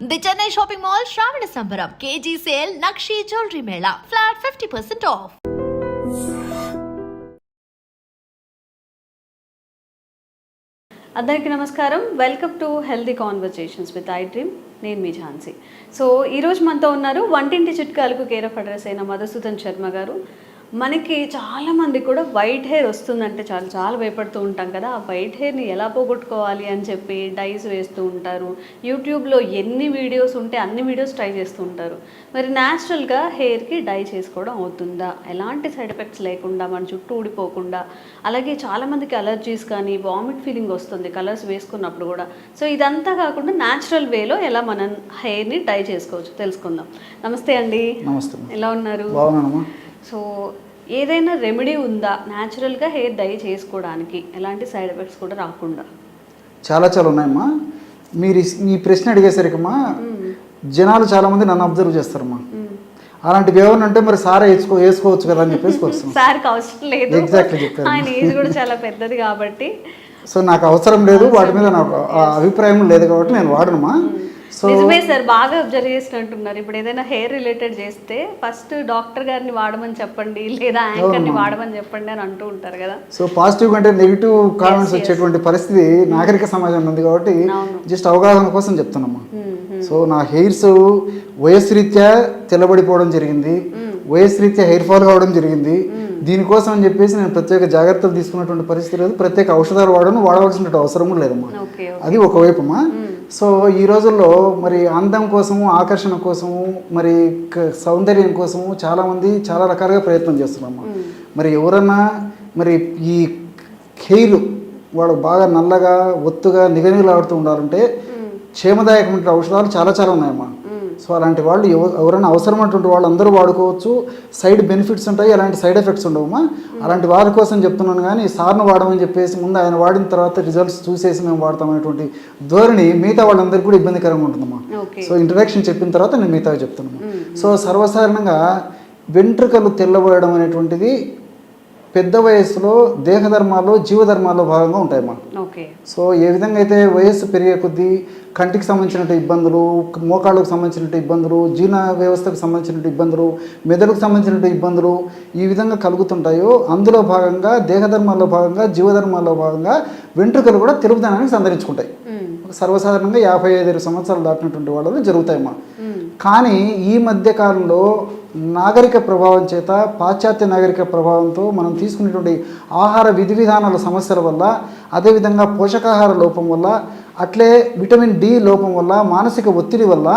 The Chennai shopping mall Shravana Sambaram KG sale Nakshi jewellery mela flat fifty percent off అందరికీ నమస్కారం. Welcome to healthy conversations with I dream నేను మీ Jhansi. So ఈరోజు మనతో ఉన్నారు వంటింటి చిట్కాలకు కేర్ ఆఫ్ అడ్రస్ అయిన మధుసూదన్ శర్మ గారు. మనకి చాలా మంది కూడా వైట్ హెయిర్ వస్తుందంటే చాలా చాలా భయపడుతూ ఉంటాం కదా. ఆ వైట్ హెయిర్ని ఎలా పోగొట్టుకోవాలి అని చెప్పి డైస్ వేస్తూ ఉంటారు. యూట్యూబ్లో ఎన్ని వీడియోస్ ఉంటే అన్ని వీడియోస్ ట్రై చేస్తూ ఉంటారు. మరి న్యాచురల్గా హెయిర్కి డై చేసుకోవడం అవుతుందా? ఎలాంటి సైడ్ ఎఫెక్ట్స్ లేకుండా మన చుట్టూ ఊడిపోకుండా? అలాగే చాలామందికి అలర్జీస్ కానీ వామిట్ ఫీలింగ్ వస్తుంది కలర్స్ వేసుకున్నప్పుడు కూడా. సో ఇదంతా కాకుండా న్యాచురల్ వేలో ఎలా మనం హెయిర్ని డై చేసుకోవచ్చు తెలుసుకుందాం. నమస్తే అండి. నమస్తే. ఎలా ఉన్నారు? సో ఏదైనా రెమెడీ ఉందా న్యాచురల్గా హెయిర్ డై చేసుకోవడానికి? ఎలాంటి సైడ్ ఎఫెక్ట్స్ కూడా రాకుండా. చాలా చాలా ఉన్నాయమ్మా. మీరు ఈ- ఈ ప్రశ్న అడిగేసరికమ్మా జనాలు చాలా మంది నన్ను అబ్జర్వ్ చేస్తారమ్మా. అలాంటివి ఏమన్నా అంటే మరి సారా వేసుకో వేసుకోవచ్చు కదా అని చెప్పేసి సార్కి అవసరం లేదు. Exactly చెప్పారు. ఆయన ఏజ్ కూడా చాలా పెద్దది కాబట్టి. సో నాకు అవసరం లేదు. వాటి మీద నాకు అభిప్రాయం లేదు కాబట్టి నేను వాడనమ్మా సో నిజమే సార్ బాగా అబ్జర్వ్ చేసినట్టున్నారు. ఇప్పుడు ఏదైనా హెయిర్ రిలేటెడ్ చేస్తే ఫస్ట్ డాక్టర్ గారిని వాడమని చెప్పండి లేదా యాంకర్ని వాడమని చెప్పండి అని అంటూ ఉంటారు కదా. సో పాజిటివ్ కంటే నెగిటివ్ కామెంట్స్ వచ్చేటువంటి పరిస్థితి నాగరిక సమాజంలో ఉంది కాబట్టి. జస్ట్ అవగాహన కోసం చెప్తున్నామ్మా మ్మ్. సో నా హెయిర్స్ వయస్సు రీత్యా తెల్లబడిపోవడం జరిగింది. వయస్సు రీత్యా హెయిర్ ఫాల్ కావడం జరిగింది. దీనికోసం అని చెప్పేసి నేను ప్రత్యేక జాగ్రత్తలు తీసుకున్నటువంటి పరిస్థితి లేదు. ప్రత్యేక ఔషధాలు వాడను వాడవలసిన అవసరం లేదమ్మా. అది ఒకవైపమ్మా సో ఈ రోజుల్లో మరి అందం కోసము ఆకర్షణ కోసము మరి సౌందర్యం కోసము చాలామంది చాలా రకాలుగా ప్రయత్నం చేస్తున్నారమ్మా. మరి ఎవరన్నా మరి ఈ హెయిర్ వాడు బాగా నల్లగా ఒత్తుగా నిగనిగలాడుతూ ఉండాలంటే క్షేమదాయకమైన ఔషధాలు చాలా చాలా ఉన్నాయమ్మా. సో అలాంటి వాళ్ళు ఎవ- ఎవరైనా అవసరమైనటువంటి వాళ్ళు అందరూ వాడుకోవచ్చు. సైడ్ బెనిఫిట్స్ ఉంటాయి అలాంటి సైడ్ ఎఫెక్ట్స్ ఉండవమ్మా అలాంటి వారి కోసం చెప్తున్నాను కానీ సార్ను వాడమని చెప్పేసి ముందు ఆయన వాడిన తర్వాత రిజల్ట్స్ చూసేసి మేము వాడతామనేటువంటి ధోరణి మిగతా వాళ్ళందరికీ కూడా ఇబ్బందికరంగా ఉంటుందమ్మా. సో ఇంట్రడక్షన్ చెప్పిన తర్వాత నేను మిగతావి చెప్తున్నాను. సో సర్వసాధారణంగా వెంట్రుకలు తెల్లబోయడం అనేటువంటిది పెద్ద వయస్సులో దేహధర్మాల్లో జీవధర్మాల్లో భాగంగా ఉంటాయమ్మా. ఓకే. సో ఏ విధంగా అయితే వయస్సు పెరిగే కొద్దీ కంటికి సంబంధించిన ఇబ్బందులు మోకాళ్ళకు సంబంధించిన ఇబ్బందులు జీర్ణ వ్యవస్థకు సంబంధించిన ఇబ్బందులు మెదడుకు సంబంధించిన ఇబ్బందులు ఈ విధంగా కలుగుతుంటాయో అందులో భాగంగా దేహధర్మాల్లో భాగంగా జీవధర్మాల్లో భాగంగా వెంట్రుకలు కూడా తెలుపుదనానికి సంతరించుకుంటాయి. సర్వసాధారణంగా యాభై ఐదు సంవత్సరాలు దాటినటువంటి వాళ్ళలో జరుగుతాయమ్మా. కానీ ఈ మధ్య కాలంలో నాగరిక ప్రభావం చేత పాశ్చాత్య నాగరిక ప్రభావంతో మనం తీసుకునేటువంటి ఆహార విధి విధానాల సమస్యల వల్ల అదేవిధంగా పోషకాహార లోపం వల్ల అట్లే విటమిన్ డి లోపం వల్ల మానసిక ఒత్తిడి వల్ల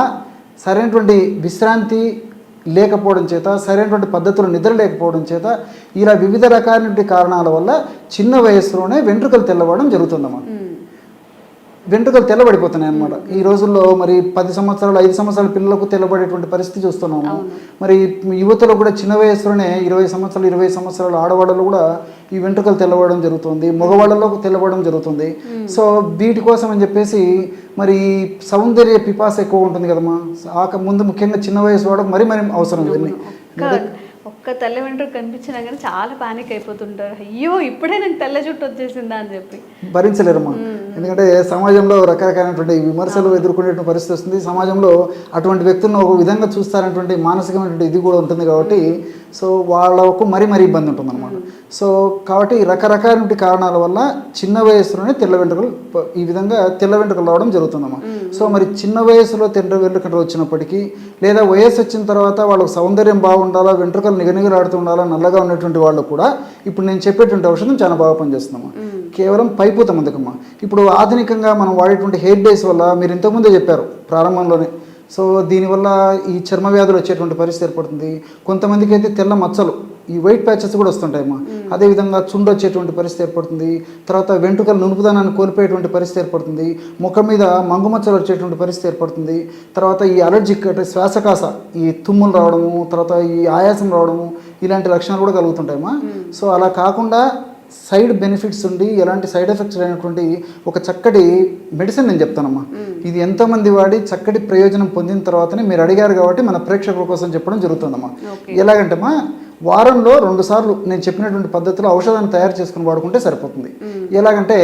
సరైనటువంటి విశ్రాంతి లేకపోవడం చేత సరైనటువంటి పద్ధతులు నిద్ర లేకపోవడం చేత ఇలా వివిధ రకాలైనటువంటి కారణాల వల్ల చిన్న వయసులోనే వెంట్రుకలు తెల్లవడం జరుగుతుందన్నమాట వెంట్రుకలు తెల్లబడిపోతున్నాయి అన్నమాట ఈ రోజుల్లో మరి పది సంవత్సరాలు ఐదు సంవత్సరాల పిల్లలకు తెల్లబడేటువంటి పరిస్థితి చూస్తున్నాము. మరి యువతలో కూడా చిన్న వయసులోనే ఇరవై సంవత్సరాలు ఇరవై సంవత్సరాల ఆడవాళ్ళలో కూడా ఈ వెంట్రుకలు తెల్లబడడం జరుగుతుంది మగవాళ్ళలో తెల్లబడడం జరుగుతుంది. సో వీటి కోసం అని చెప్పేసి మరి సౌందర్య పిపాస ఎక్కువ ఉంటుంది కదమ్మా. ఆక ముందు ముఖ్యంగా చిన్న వయసు వాళ్ళకి మరి మరి అవసరం ఇవన్నీ ఒక్క తెల్ల వెంట్రుక కనిపించినా కానీ చాలా పానిక్ అయిపోతుంటారు. అయ్యో ఇప్పుడే నాకు తెల్ల జుట్టు వచ్చేసిందా అని చెప్పి. భరించలేరమ్మా. ఎందుకంటే సమాజంలో రకరకాలైనటువంటి విమర్శలు ఎదుర్కొనేటువంటి పరిస్థితి వస్తుంది. సమాజంలో అటువంటి వ్యక్తులను ఒక విధంగా చూస్తారనేటువంటి మానసికమైనటువంటి ఇది కూడా ఉంటుంది కాబట్టి సో వాళ్ళకు మరీ మరీ ఇబ్బంది ఉంటుంది అనమాట సో కాబట్టి రకరకాలైన కారణాల వల్ల చిన్న వయసులోనే తెల్ల వెంట్రుకలు ఈ విధంగా తెల్ల వెంట్రుకలు రావడం జరుగుతుందమ్మా సో మరి చిన్న వయసులో తెల్ల వెంట్రుకలు వచ్చినప్పటికీ లేదా వయసు వచ్చిన తర్వాత వాళ్ళకి సౌందర్యం బాగుండాలా వెంట్రుకలు నిగనిగలాడుతూ ఉండాలా నల్లగా ఉన్నటువంటి వాళ్ళు కూడా ఇప్పుడు నేను చెప్పేటువంటి ఔషధం చాలా బాగా పనిచేస్తుందమ్మా. కేవలం పైపూత మందుకమ్మా ఇప్పుడు ఆధునికంగా మనం వాడేటువంటి హెయిర్ డేస్ వల్ల మీరు ఇంతకుముందే చెప్పారు ప్రారంభంలోనే. సో దీనివల్ల ఈ చర్మ వ్యాధులు వచ్చేటువంటి పరిస్థితి ఏర్పడుతుంది. కొంతమందికి అయితే తెల్ల మచ్చలు ఈ వైట్ ప్యాచెస్ కూడా వస్తుంటాయమ్మా. అదేవిధంగా చుండు వచ్చేటువంటి పరిస్థితి ఏర్పడుతుంది. తర్వాత వెంట్రుకల నునుపుదనాన్ని కోల్పోయేటువంటి పరిస్థితి ఏర్పడుతుంది. ముఖం మీద మంగుమచ్చలు వచ్చేటువంటి పరిస్థితి ఏర్పడుతుంది. తర్వాత ఈ అలర్జిక్ అంటే శ్వాసకాస ఈ తుమ్ములు రావడము తర్వాత ఈ ఆయాసం రావడము ఇలాంటి లక్షణాలు కూడా కలుగుతుంటాయమ్మా. సో అలా కాకుండా సైడ్ బెనిఫిట్స్ ఉండి ఎలాంటి సైడ్ ఎఫెక్ట్స్ లేనటువంటి ఒక చక్కటి మెడిసిన్ నేను చెప్తానమ్మా. ఇది ఎంతమంది వాడి చక్కటి ప్రయోజనం పొందిన తర్వాతనే మీరు అడిగారు కాబట్టి మన ప్రేక్షకుల కోసం చెప్పడం జరుగుతుందమ్మా. ఎలాగంటమ్మా వారంలో రెండు సార్లు నేను చెప్పినటువంటి పద్ధతిలో ఔషధాన్ని తయారు చేసుకుని వాడుకుంటే సరిపోతుంది. ఎలాగంటే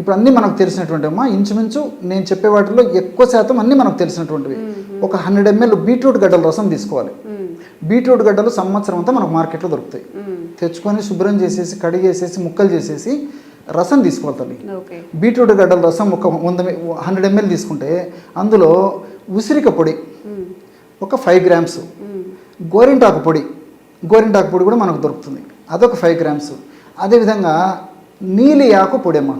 ఇప్పుడు అన్నీ మనకు తెలిసినటువంటి అమ్మా ఇంచుమించు నేను చెప్పే వాటిలో ఎక్కువ శాతం అన్నీ మనకు తెలిసినటువంటివి. ఒక హండ్రెడ్ ఎంఎల్ బీట్రూట్ గడ్డల రసం తీసుకోవాలి. బీట్రూట్ గడ్డలు సంవత్సరం అంతా మనకు మార్కెట్లో దొరుకుతాయి. తెచ్చుకొని శుభ్రం చేసేసి కడిగేసేసి ముక్కలు చేసేసి రసం తీసుకోవాలి తల్లి. బీట్రూట్ గడ్డల రసం ఒక వంద హండ్రెడ్ ఎంఎల్ తీసుకుంటే అందులో ఉసిరిక పొడి. ఒక ఫైవ్ గ్రామ్స్. గోరింటాకు పొడి గోరింటాకు పొడి కూడా మనకు దొరుకుతుంది. అదొక ఫైవ్ గ్రామ్స్. అదేవిధంగా నీలి ఆకు పొడి అమ్మ.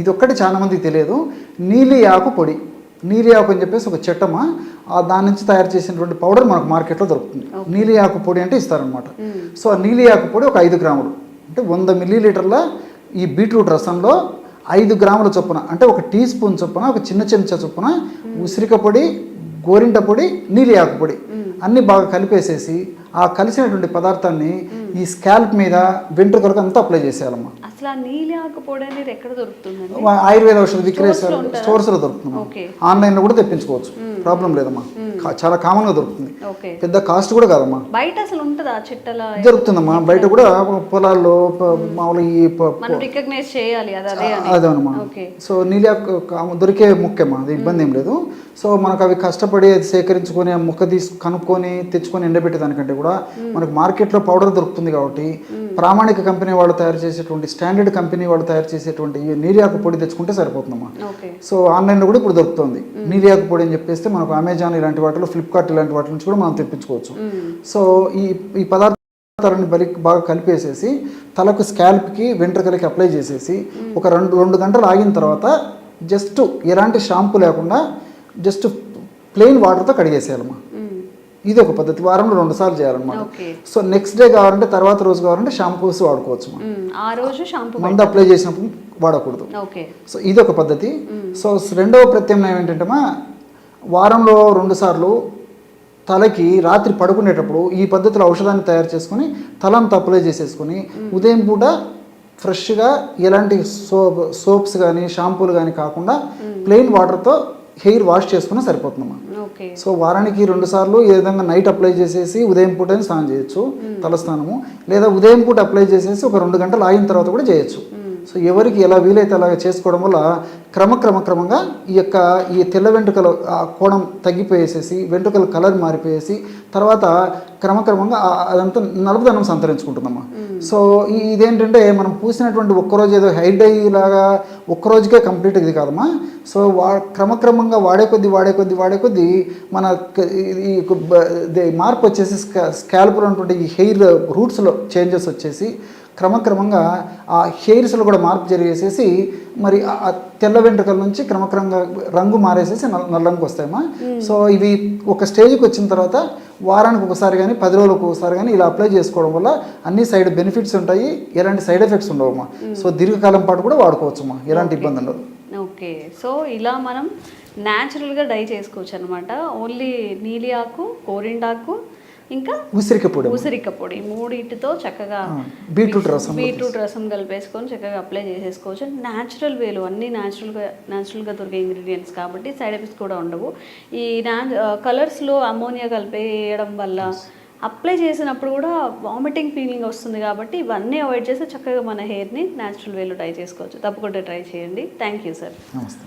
ఇది ఒక్కటి చాలా మందికి తెలియదు. నీలి ఆకు పొడి. నీలి ఆకు అని చెప్పేసి ఒక చెట్టమ్మ ఆ దాని నుంచి తయారు చేసినటువంటి పౌడర్ మనకు మార్కెట్లో దొరుకుతుంది. నీలి ఆకు పొడి అంటే ఇస్తారనమాట సో ఆ నీలి ఆకు పొడి ఒక ఐదు గ్రాములు. అంటే వంద మిల్లీలీటర్ల ఈ బీట్రూట్ రసంలో ఐదు గ్రాముల చొప్పున అంటే ఒక టీ స్పూన్ చొప్పున ఒక చిన్న చెంచా చొప్పున ఉసిరిక పొడి గోరింట పొడి నీలి ఆకు పొడి అన్నీ బాగా కలిపేసేసి ఆ కలిసినటువంటి పదార్థాన్ని ఈ స్కాల్ప్ మీద వెంట్రుకలకు అంతా అప్లై చేసేయాలమ్మా. అసలు పొడి అనేది ఎక్కడ ఆయుర్వేద ఔషధ విక్రయ? స్టోర్స్లో దొరుకుతుంది ఓకే. ఆన్లైన్లో కూడా తెప్పించుకోవచ్చు. ప్రాబ్లం లేదమ్మా. చాలా కామన్గా దొరుకుతుంది. ఓకే. పెద్ద కాస్ట్ కూడా కాదమ్మా. బయట అసలు ఉంటుందా చిట్టల జరుగుతుందమ్మా. బయట కూడా పొలాల్లో మామూలు ఈ రికగ్నైజ్ చేయాలి అది అదేనమ్మా. సో నీళ్ళ దొరికే ముఖ్యమా? అది ఇబ్బంది ఏం లేదు. సో మనకు అవి కష్టపడి అది సేకరించుకొని ముక్క తీసు కనుక్కొని తెచ్చుకొని ఎండబెట్టే దానికంటే కూడా మనకు మార్కెట్లో పౌడర్ దొరుకుతుంది కాబట్టి ప్రామాణిక కంపెనీ వాళ్ళు తయారు చేసేటువంటి స్టాండర్డ్ కంపెనీ వాళ్ళు తయారు చేసేటువంటి ఈ నీలియాకు పొడి తెచ్చుకుంటే సరిపోతుందమ్మా. సో ఆన్లైన్లో కూడా ఇప్పుడు దొరుకుతుంది. నీలియాకు పొడి అని చెప్పేస్తే మనకు అమెజాన్ ఇలాంటి వాటిలో ఫ్లిప్కార్ట్ ఇలాంటి వాటి నుంచి కూడా మనం తెప్పించుకోవచ్చు. సో ఈ ఈ పదార్థాలను బలి బాగా కలిపేసేసి తలకు స్కాల్ప్కి వెంట్రుకలకి అప్లై చేసేసి ఒక రెండు రెండు గంటలు ఆగిన తర్వాత జస్ట్ ఎలాంటి షాంపూ లేకుండా జస్ట్ ప్లెయిన్ వాటర్తో కడిగేసేయాలమ్మా. ఇది ఒక పద్ధతి. వారంలో రెండు సార్లు చేయాలన్నమాట సో నెక్స్ట్ డే కావాలంటే తర్వాత రోజు కావాలంటే షాంపూస్ వాడుకోవచ్చు మనం. ఆ రోజు షాంపూ మందు అప్లై చేసినప్పుడు వాడకూడదు. సో ఇది ఒక పద్ధతి సో రెండవ ప్రత్యామ్నాయం ఏంటంటే వారంలో రెండు సార్లు తలకి రాత్రి పడుకునేటప్పుడు ఈ పద్ధతిలో ఔషధాన్ని తయారు చేసుకొని తలంతా అప్లై చేసేసుకొని ఉదయం పూట ఫ్రెష్గా ఎలాంటి సోప్ సోప్స్ కానీ షాంపూలు కానీ కాకుండా ప్లెయిన్ వాటర్తో హెయిర్ వాష్ చేసుకున్నా సరిపోతుందమ్మా. సో వారానికి రెండు సార్లు ఏ విధంగా నైట్ అప్లై చేసేసి ఉదయం పూట స్నానం చేయొచ్చు తలస్నానము. లేదా ఉదయం పూట అప్లై చేసేసి ఒక రెండు గంటలు ఆగిన తర్వాత కూడా చేయొచ్చు. సో ఎవరికి ఎలా వీలైతే అలాగ చేసుకోవడం వల్ల క్రమక్రమ క్రమంగా ఈ యొక్క ఈ తెల్ల వెంట్రుకల ఆ కోణం తగ్గిపోయేసేసి వెంట్రుకల కలర్ మారిపోయేసి తర్వాత క్రమక్రమంగా అదంతా నలుపుదనం సంతరించుకుంటుందమ్మా. సో ఈ- ఇదేంటంటే మనం పూసినటువంటి ఒక్కరోజు ఏదో హెయిర్ డై లాగా ఒక్కరోజుకే కంప్లీట్ ఇది కాదమ్మా. సో వా క్రమక్రమంగా వాడే కొద్దీ వాడే కొద్దీ వాడే కొద్దీ మన ఈ మార్పు వచ్చేసి స్కా స్కాల్పులో ఉన్నటువంటి ఈ హెయిర్ రూట్స్లో చేంజెస్ వచ్చేసి క్రమక్రమంగా ఆ హెయిర్స్లో కూడా మార్పు జరిగేసేసి మరి ఆ తెల్ల వెంట్రుకల నుంచి క్రమక్రమంగా రంగు మారేసేసి నల్ల నల్లంకి వస్తాయమ్మా. సో ఇవి ఒక స్టేజ్కి వచ్చిన తర్వాత వారానికి ఒకసారి కానీ పది రోజులకు ఒకసారి కానీ ఇలా అప్లై చేసుకోవడం వల్ల అన్ని సైడ్ బెనిఫిట్స్ ఉంటాయి ఎలాంటి సైడ్ ఎఫెక్ట్స్ ఉండవమ్మా. సో దీర్ఘకాలం పాటు కూడా వాడుకోవచ్చమ్మా ఎలాంటి ఇబ్బంది ఉండదు ఓకే. సో ఇలా మనం న్యాచురల్గా డై చేసుకోవచ్చు అనమాట ఓన్లీ నీలి ఆకు కోరిండాకు ఇంకా ఉసిరిక పొడి ఉసిరిక పొడి. మూడింటితో చక్కగా బీట్రూట్ రసం బీట్రూట్ రసం కలిపేసుకొని చక్కగా అప్లై చేసేసుకోవచ్చు. న్యాచురల్ వేలు అన్నీ న్యాచురల్గా న్యాచురల్గా దొరికే ఇంగ్రీడియంట్స్ కాబట్టి సైడ్ ఎఫెక్ట్స్ కూడా ఉండవు. ఈ నా కలర్స్లో అమోనియా కలిపేయడం వల్ల అప్లై చేసినప్పుడు కూడా వామిటింగ్ ఫీలింగ్ వస్తుంది కాబట్టి ఇవన్నీ అవాయిడ్ చేస్తే చక్కగా మన హెయిర్ని న్యాచురల్ వేలో ట్రై చేసుకోవచ్చు. తప్పకుండా ట్రై చేయండి. థ్యాంక్ యూ సార్ నమస్తే.